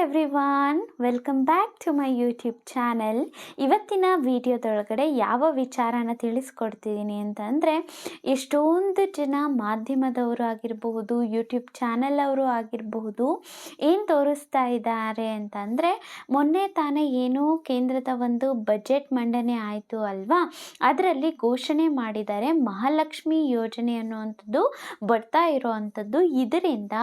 Everyone welcome back to my YouTube channel ಇವತ್ತಿನ ವಿಡಿಯೋದೊಳಗಡೆ ಯಾವ ವಿಚಾರನ ತಿಳಿಸ್ಕೊಡ್ತಿದ್ದೀನಿ ಅಂತಂದರೆ, ಎಷ್ಟೊಂದು ಜನ ಮಾಧ್ಯಮದವರು ಆಗಿರಬಹುದು ಯೂಟ್ಯೂಬ್ ಚಾನೆಲ್ ಅವರು ಆಗಿರಬಹುದು, ಏನು ತೋರಿಸ್ತಾ ಇದ್ದಾರೆ ಅಂತಂದರೆ, ಮೊನ್ನೆ ತಾನೇ ಏನು ಕೇಂದ್ರದ ಒಂದು ಬಜೆಟ್ ಮಂಡನೆ ಆಯಿತು ಅಲ್ವಾ? ಅದರಲ್ಲಿ ಘೋಷಣೆ ಮಾಡಿದ್ದಾರೆ ಮಹಾಲಕ್ಷ್ಮಿ ಯೋಜನೆ ಅನ್ನುವಂಥದ್ದು ಬರ್ತಾ ಇರೋವಂಥದ್ದು. ಇದರಿಂದ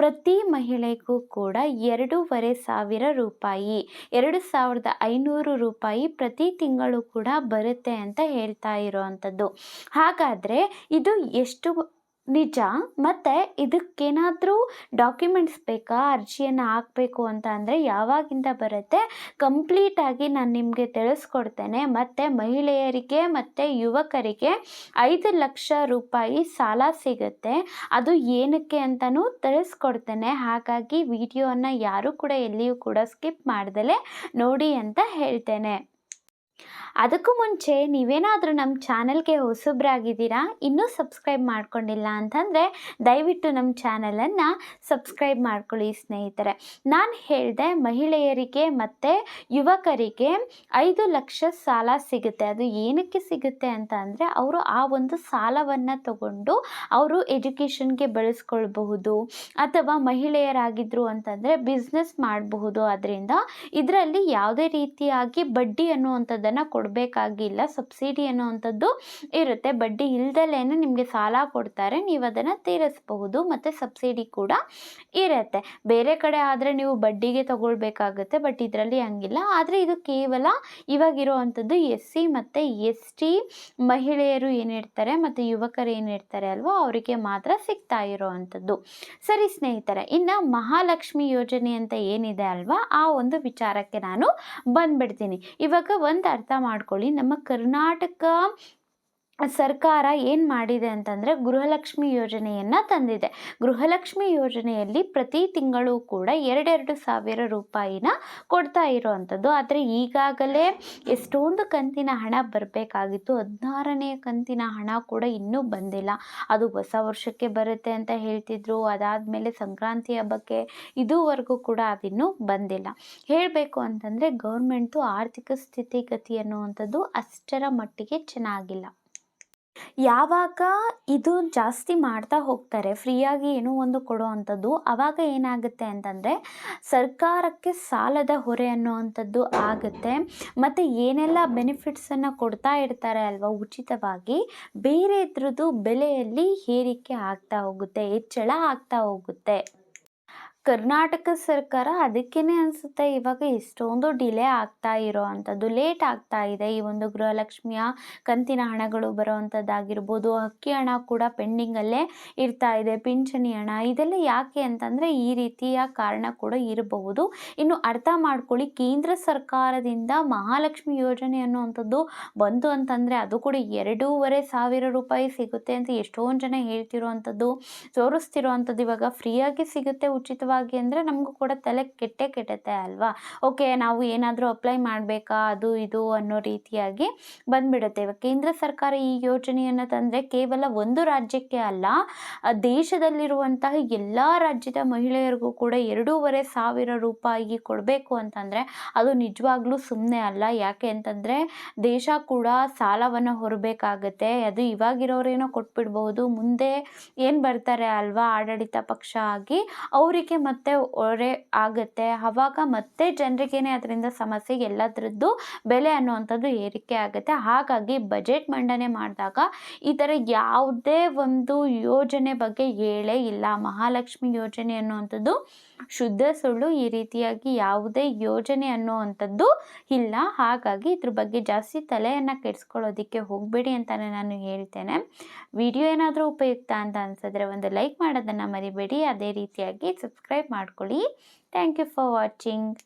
ಪ್ರತಿ ಮಹಿಳೆಗೂ ಕೂಡ ಎರಡೂವರೆ ಸಾವಿರ ರೂಪಾಯಿ. ಎರಡು ಸಾವಿರದ ಐನೂರು ರೂಪಾಯಿ ಪ್ರತಿ ತಿಂಗಳು ಕೂಡ ಬರುತ್ತೆ ಅಂತ ಹೇಳ್ತಾ ಇರೋವಂಥದ್ದು. ಹಾಗಾದರೆ ಇದು ಎಷ್ಟು ನಿಜ. ಮತ್ತು ಇದಕ್ಕೇನಾದರೂ ಡಾಕ್ಯುಮೆಂಟ್ಸ್ ಬೇಕಾ? ಅರ್ಜಿಯನ್ನು ಹಾಕಬೇಕು ಅಂತ ಅಂದರೆ ಯಾವಾಗಿಂದ ಬರುತ್ತೆ? ಕಂಪ್ಲೀಟಾಗಿ ನಾನು ನಿಮಗೆ ತಿಳಿಸ್ಕೊಡ್ತೇನೆ. ಮತ್ತು ಮಹಿಳೆಯರಿಗೆ ಮತ್ತು ಯುವಕರಿಗೆ ಐದು ಲಕ್ಷ ರೂಪಾಯಿ ಸಾಲ ಸಿಗುತ್ತೆ. ಅದು ಏನಕ್ಕೆ ಅಂತಲೂ ತಿಳಿಸ್ಕೊಡ್ತೇನೆ. ಹಾಗಾಗಿ ವಿಡಿಯೋನ ಯಾರೂ ಕೂಡ ಎಲ್ಲಿಯೂ ಕೂಡ ಸ್ಕಿಪ್ ಮಾಡ್ದಲೇ ನೋಡಿ ಅಂತ ಹೇಳ್ತೇನೆ. ಅದಕ್ಕೂ ಮುಂಚೆ ನೀವೇನಾದರೂ ನಮ್ಮ ಚಾನಲ್ಗೆ ಹೊಸಬ್ರಾಗಿದ್ದೀರಾ, ಇನ್ನೂ ಸಬ್ಸ್ಕ್ರೈಬ್ ಮಾಡ್ಕೊಂಡಿಲ್ಲ ಅಂತಂದರೆ ದಯವಿಟ್ಟು ನಮ್ಮ ಚಾನಲನ್ನು ಸಬ್ಸ್ಕ್ರೈಬ್ ಮಾಡ್ಕೊಳ್ಳಿ ಸ್ನೇಹಿತರೆ. ನಾನು ಹೇಳಿದೆ ಮಹಿಳೆಯರಿಗೆ ಮತ್ತು ಯುವಕರಿಗೆ ಐದು ಲಕ್ಷ ಸಾಲ ಸಿಗುತ್ತೆ. ಅದು ಏನಕ್ಕೆ ಸಿಗುತ್ತೆ ಅಂತ ಅಂದರೆ ಅವರು ಆ ಒಂದು ಸಾಲವನ್ನು ತಗೊಂಡು ಅವರು ಎಜುಕೇಷನ್ಗೆ ಬಳಸ್ಕೊಳ್ಬಹುದು ಅಥವಾ ಮಹಿಳೆಯರಾಗಿದ್ದರು ಅಂತಂದರೆ ಬಿಸ್ನೆಸ್ ಮಾಡಬಹುದು. ಅದರಿಂದ ಇದರಲ್ಲಿ ಯಾವುದೇ ರೀತಿಯಾಗಿ ಬಡ್ಡಿ ಅನ್ನುವಂಥದ್ದನ್ನು ಕೊಡಬೇಕಾಗಿಲ್ಲ, ಸಬ್ಸಿಡಿ ಅನ್ನೋವಂಥದ್ದು ಇರುತ್ತೆ. ಬಡ್ಡಿ ಇಲ್ದಲೇ ನಿಮಗೆ ಸಾಲ ಕೊಡ್ತಾರೆ, ನೀವು ಅದನ್ನು ತೀರಿಸಬಹುದು, ಮತ್ತು ಸಬ್ಸಿಡಿ ಕೂಡ ಇರುತ್ತೆ. ಬೇರೆ ಕಡೆ ಆದರೆ ನೀವು ಬಡ್ಡಿಗೆ ತಗೊಳ್ಬೇಕಾಗುತ್ತೆ, ಬಟ್ ಇದರಲ್ಲಿ ಹಂಗಿಲ್ಲ. ಆದರೆ ಇದು ಕೇವಲ ಇವಾಗಿರುವಂಥದ್ದು ಎಸ್ ಸಿ ಮತ್ತು ಎಸ್ ಟಿ ಮಹಿಳೆಯರು ಏನಿರ್ತಾರೆ ಮತ್ತು ಯುವಕರು ಏನಿರ್ತಾರೆ ಅಲ್ವಾ, ಅವರಿಗೆ ಮಾತ್ರ ಸಿಗ್ತಾ ಇರೋವಂಥದ್ದು. ಸರಿ ಸ್ನೇಹಿತರೆ, ಇನ್ನು ಮಹಾಲಕ್ಷ್ಮಿ ಯೋಜನೆ ಅಂತ ಏನಿದೆ ಅಲ್ವಾ, ಆ ಒಂದು ವಿಚಾರಕ್ಕೆ ನಾನು ಬಂದ್ಬಿಡ್ತೀನಿ. ಇವಾಗ ಒಂದು ಅರ್ಥ ಮಾಡ್ಕೊಳ್ಳಿ ನಮ್ಮ ಕರ್ನಾಟಕ ಸರ್ಕಾರ ಏನು ಮಾಡಿದೆ ಅಂತಂದರೆ ಗೃಹಲಕ್ಷ್ಮಿ ಯೋಜನೆಯನ್ನು ತಂದಿದೆ. ಗೃಹಲಕ್ಷ್ಮಿ ಯೋಜನೆಯಲ್ಲಿ ಪ್ರತಿ ತಿಂಗಳು ಕೂಡ ಎರಡೆರಡು ಸಾವಿರ ರೂಪಾಯಿನ ಕೊಡ್ತಾ ಇರೋವಂಥದ್ದು. ಆದರೆ ಈಗಾಗಲೇ ಎಷ್ಟೊಂದು ಕಂತಿನ ಹಣ ಬರಬೇಕಾಗಿತ್ತು. ಹದಿನಾರನೇ ಕಂತಿನ ಹಣ ಕೂಡ ಇನ್ನೂ ಬಂದಿಲ್ಲ. ಅದು ಹೊಸ ವರ್ಷಕ್ಕೆ ಬರುತ್ತೆ ಅಂತ ಹೇಳ್ತಿದ್ರು. ಅದಾದಮೇಲೆ ಸಂಕ್ರಾಂತಿ ಹಬ್ಬಕ್ಕೆ ಇದುವರೆಗೂ ಕೂಡ ಅದಿನ್ನೂ ಬಂದಿಲ್ಲ. ಹೇಳಬೇಕು ಅಂತಂದರೆ ಗೌರ್ಮೆಂಟು ಆರ್ಥಿಕ ಸ್ಥಿತಿಗತಿ ಅನ್ನುವಂಥದ್ದು ಅಷ್ಟರ ಮಟ್ಟಿಗೆ ಚೆನ್ನಾಗಿಲ್ಲ. ಯಾವಾಗ ಇದು ಜಾಸ್ತಿ ಮಾಡ್ತಾ ಹೋಗ್ತಾರೆ, ಫ್ರೀಯಾಗಿ ಏನೋ ಒಂದು ಕೊಡೋ ಅಂಥದ್ದು ಆವಾಗ ಏನಾಗುತ್ತೆ ಅಂತಂದರೆ ಸರ್ಕಾರಕ್ಕೆ ಸಾಲದ ಹೊರೆ ಅನ್ನುವಂಥದ್ದು ಆಗುತ್ತೆ. ಮತ್ತು ಏನೆಲ್ಲ ಬೆನಿಫಿಟ್ಸನ್ನು ಕೊಡ್ತಾ ಇರ್ತಾರೆ ಅಲ್ವಾ ಉಚಿತವಾಗಿ, ಬೇರೆ ಇದ್ರದ್ದು ಬೆಲೆಯಲ್ಲಿ ಏರಿಕೆ ಆಗ್ತಾ ಹೋಗುತ್ತೆ, ಹೆಚ್ಚಳ ಆಗ್ತಾ ಹೋಗುತ್ತೆ. ಕರ್ನಾಟಕ ಸರ್ಕಾರ ಅದಕ್ಕೇ ಅನಿಸುತ್ತೆ, ಇವಾಗ ಎಷ್ಟೊಂದು ಡಿಲೇ ಆಗ್ತಾ ಇರೋ ಅಂಥದ್ದು, ಲೇಟ್ ಆಗ್ತಾ ಇದೆ. ಈ ಒಂದು ಗೃಹಲಕ್ಷ್ಮಿಯ ಕಂತಿನ ಹಣಗಳು ಬರೋವಂಥದ್ದಾಗಿರ್ಬೋದು ಅಕ್ಕಿ ಹಣ ಕೂಡ ಪೆಂಡಿಂಗಲ್ಲೇ ಇರ್ತಾ ಇದೆ, ಪಿಂಚಣಿ ಹಣ, ಇದೆಲ್ಲ ಯಾಕೆ ಅಂತಂದರೆ ಈ ರೀತಿಯ ಕಾರಣ ಕೂಡ ಇರಬಹುದು. ಇನ್ನು ಅರ್ಥ ಮಾಡ್ಕೊಳ್ಳಿ, ಕೇಂದ್ರ ಸರ್ಕಾರದಿಂದ ಮಹಾಲಕ್ಷ್ಮಿ ಯೋಜನೆ ಅನ್ನುವಂಥದ್ದು ಬಂತು ಅಂತಂದರೆ ಅದು ಕೂಡ ಎರಡೂವರೆ ಸಾವಿರ ರೂಪಾಯಿ ಸಿಗುತ್ತೆ ಅಂತ ಎಷ್ಟೊಂದು ಜನ ಹೇಳ್ತಿರೋವಂಥದ್ದು ತೋರಿಸ್ತಿರೋ ಅಂಥದ್ದು ಇವಾಗ ಫ್ರೀಯಾಗಿ ಸಿಗುತ್ತೆ, ಉಚಿತವಾಗಿ ಅಂದರೆ ನಮಗೂ ಕೂಡ ತಲೆ ಕೆಟ್ಟೆ ಕೆಟ್ಟತ್ತೆ ಅಲ್ವಾ? ಓಕೆ ನಾವು ಏನಾದರೂ ಅಪ್ಲೈ ಮಾಡಬೇಕಾ? ಅದು ಇದು ಅನ್ನೋ ರೀತಿಯಾಗಿ ಬಂದ್ಬಿಡುತ್ತೆ. ಇವಾಗ ಕೇಂದ್ರ ಸರ್ಕಾರ ಈ ಯೋಜನೆಯನ್ನು ತಂದರೆ ಕೇವಲ ಒಂದು ರಾಜ್ಯಕ್ಕೆ ಅಲ್ಲ ದೇಶದಲ್ಲಿರುವಂತಹ ಎಲ್ಲ ರಾಜ್ಯದ ಮಹಿಳೆಯರಿಗೂ ಕೂಡ ಎರಡೂವರೆ ಸಾವಿರ ರೂಪಾಯಿ ಕೊಡಬೇಕು ಅಂತಂದರೆ ಅದು ನಿಜವಾಗ್ಲೂ ಸುಮ್ಮನೆ ಅಲ್ಲ. ಯಾಕೆ ಅಂತಂದರೆ ದೇಶ ಕೂಡ ಸಾಲವನ್ನು ಹೊರಬೇಕಾಗತ್ತೆ. ಅದು ಇವಾಗಿರೋರೇನೋ ಕೊಟ್ಬಿಡ್ಬಹುದು ಮುಂದೆ ಏನು ಬರ್ತಾರೆ ಅಲ್ವಾ ಆಡಳಿತ ಪಕ್ಷ ಆಗಿ? ಅವರಿಗೆ ಮತ್ತೆ ಒರೆ ಆಗುತ್ತೆ. ಆವಾಗ ಮತ್ತೆ ಜನರಿಗೇನೆ ಅದರಿಂದ ಸಮಸ್ಯೆ ಎಲ್ಲದರದ್ದು ಬೆಲೆ ಅನ್ನುವಂಥದ್ದು ಏರಿಕೆ ಆಗುತ್ತೆ. ಹಾಗಾಗಿ ಬಜೆಟ್ ಮಂಡನೆ ಮಾಡಿದಾಗ ಈ ಥರ ಯಾವುದೇ ಒಂದು ಯೋಜನೆ ಬಗ್ಗೆ ಹೇಳೇ ಇಲ್ಲ. ಮಹಾಲಕ್ಷ್ಮಿ ಯೋಜನೆ ಅನ್ನುವಂಥದ್ದು ಶುದ್ಧ ಸುಳ್ಳು ಈ ರೀತಿಯಾಗಿ ಯಾವುದೇ ಯೋಜನೆ ಅನ್ನುವಂಥದ್ದು ಇಲ್ಲ. ಹಾಗಾಗಿ ಇದ್ರ ಬಗ್ಗೆ ಜಾಸ್ತಿ ತಲೆಯನ್ನು ಕೆಡಿಸ್ಕೊಳ್ಳೋದಕ್ಕೆ ಹೋಗಬೇಡಿ ಅಂತಲೇ ನಾನು ಹೇಳ್ತೇನೆ. ವಿಡಿಯೋ ಏನಾದರೂ ಉಪಯುಕ್ತ ಅಂತ ಅನಿಸಿದ್ರೆ ಒಂದು ಲೈಕ್ ಮಾಡೋದನ್ನು ಮರಿಬೇಡಿ. ಅದೇ ರೀತಿಯಾಗಿ ಸಬ್ಸ್ಕ್ರೈಬ್ ಮಾಡ್ಕೊಳ್ಳಿ. Thank you for watching.